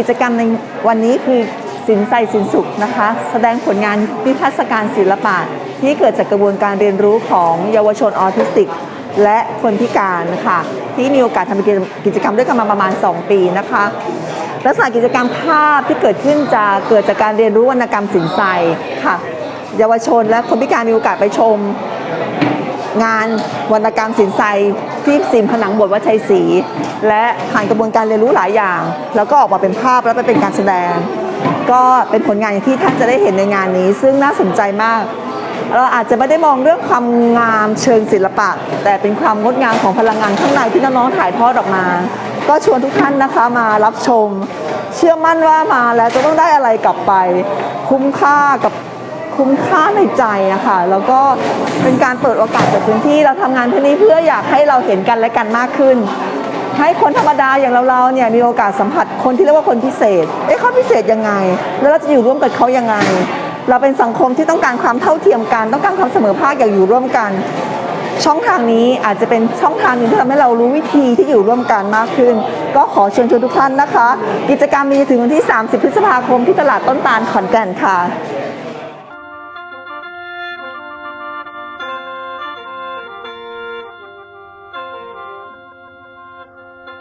กิจกรรมในวันนี้คือสินใสสินสุขนะคะ แสดงผลงานนิทรรศการศิลปะ ที่เกิดจากกระบวนการเรียนรู้ของเยาวชนออทิสติก และคนพิการะค่ะที่มีโอกาสทำกิจกรรมด้วยกันมาประมาณ 2 ปีนะคะลักษณะกิจกรรมภาพที่เกิดขึ้นจะเกิดจากการเรียนรู้วรรณกรรมสินใส่ค่ะ เยาวชนและคนพิการมีโอกาสไปชม งานวรรณกรรมสินไซที่สิมผนังบทวัชัยศรีและผ่านกระบวนการเรียนรู้หลายอย่าง แล้วก็ออกมาเป็นภาพแล้วไปเป็นการแสดง ก็เป็นผลงานที่ท่านจะได้เห็นในงานนี้ ซึ่งน่าสนใจมาก เราอาจจะไม่ได้มองเรื่องความงามเชิงศิลปะ แต่เป็นความงดงามของพลังงานข้างในที่น้องๆถ่ายทอดออกมา ก็ชวนทุกท่านนะคะมารับชม เชื่อมั่นว่ามาแล้วจะต้องได้อะไรกลับไป คุ้มค่ากับ คุ้มค่าในใจอะค่ะ แล้วก็เป็นการเปิดโอกาสจากพื้นที่เราทำงานที่นี้เพื่ออยากให้เราเห็นกันและกันมากขึ้น ให้คนธรรมดาอย่างเราเราๆเนี่ยมีโอกาสสัมผัสคนที่เรียกว่าคนพิเศษ เอ๊ะเขาพิเศษยังไง แล้วเราจะอยู่ร่วมกับเขายังไง เราเป็นสังคมที่ต้องการความเท่าเทียมกัน ต้องการความเสมอภาคอย่างอยู่ร่วมกัน ช่องทางนี้อาจจะเป็นช่องทางหนึ่งที่ทำให้เรารู้วิธีที่อยู่ร่วมกันมากขึ้น ก็ขอเชิญชวนทุกท่านนะคะ กิจกรรมมีถึงวันที่ 30 พฤษภาคมที่ตลาดต้นตาลขอนแก่นค่ะ